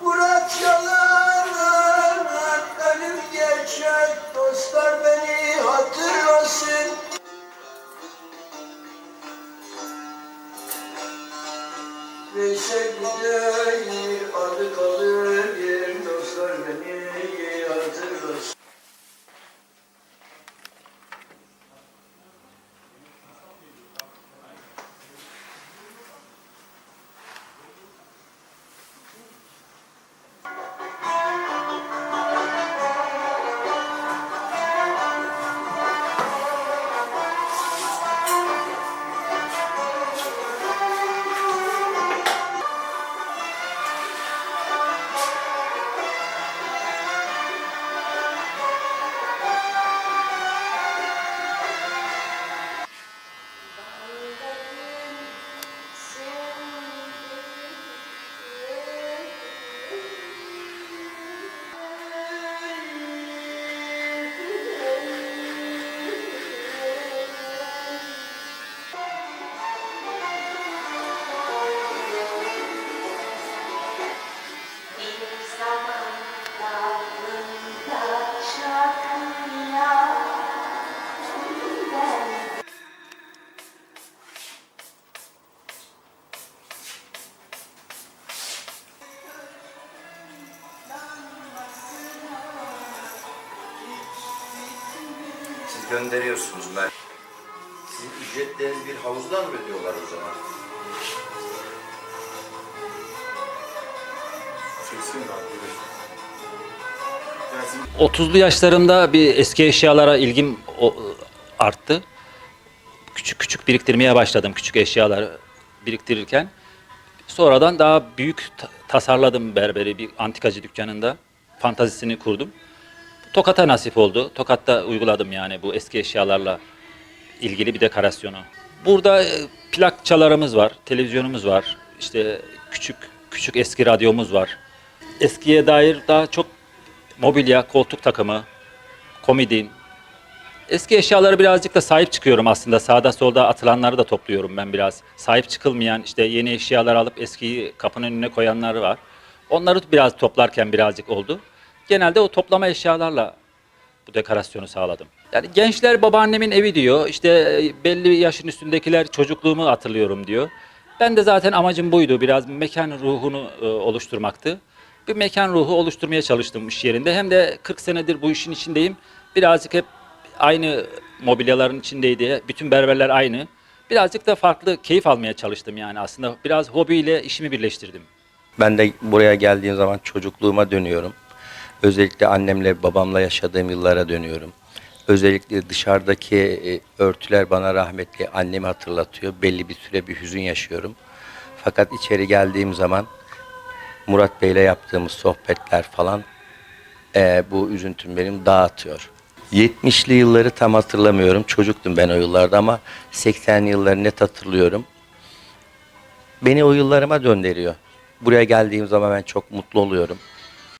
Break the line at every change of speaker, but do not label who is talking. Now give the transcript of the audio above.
Murat yalanlar ölüp geçer Dostlar beni hatırlasın. Veysel gider adı kalır Dostlar beni hatırlasın.
Gönderiyorsunuz ben. Sizin ücretleriniz bir havuzdan mı ödüyorlar o zaman?
Kesin var. evet. Gelsin
30'lu yaşlarımda bir eski eşyalara ilgim arttı. Küçük küçük biriktirmeye başladım küçük eşyalar biriktirirken. Sonradan daha büyük ta- tasarladım berberi bir antikacı dükkanında. Fantazisini kurdum. Tokat'a nasip oldu. Tokat'ta uyguladım yani bu eski eşyalarla ilgili bir dekorasyonu. Burada e, plakçalarımız var, televizyonumuz var. İşte küçük küçük eski radyomuz var. Eskiye dair daha çok mobilya, koltuk takımı, komodin. Eski eşyaları birazcık da sahip çıkıyorum aslında. Sağda solda atılanları da topluyorum ben biraz. Sahip çıkılmayan işte yeni eşyalar alıp eskiyi kapının önüne koyanlar var. Onları biraz toplarken birazcık oldu. Genelde o toplama eşyalarla bu dekorasyonu sağladım. Yani gençler babaannemin evi diyor. İşte e, belli yaşın üstündekiler çocukluğumu hatırlıyorum diyor. Ben de zaten amacım buydu. Biraz mekan ruhunu e, oluşturmaktı. Bir mekan ruhu oluşturmaya çalıştım iş yerinde. Hem de 40 senedir bu işin içindeyim. Birazcık hep aynı mobilyaların içindeydi. Bütün berberler aynı. Birazcık da farklı keyif almaya çalıştım yani aslında. Biraz hobiyle işimi birleştirdim.
Ben de buraya geldiğim zaman çocukluğuma dönüyorum. Özellikle annemle babamla yaşadığım yıllara dönüyorum. Özellikle dışarıdaki e, örtüler bana rahmetli annemi hatırlatıyor. Belli bir süre bir hüzün yaşıyorum. Fakat içeri geldiğim zaman Murat Bey'le yaptığımız sohbetler falan e, bu üzüntüm benim dağıtıyor. 70'li yılları tam hatırlamıyorum. Çocuktum ben o yıllarda ama 80 yılları net hatırlıyorum. Beni o yıllarıma döndürüyor. Buraya geldiğim zaman ben çok mutlu oluyorum.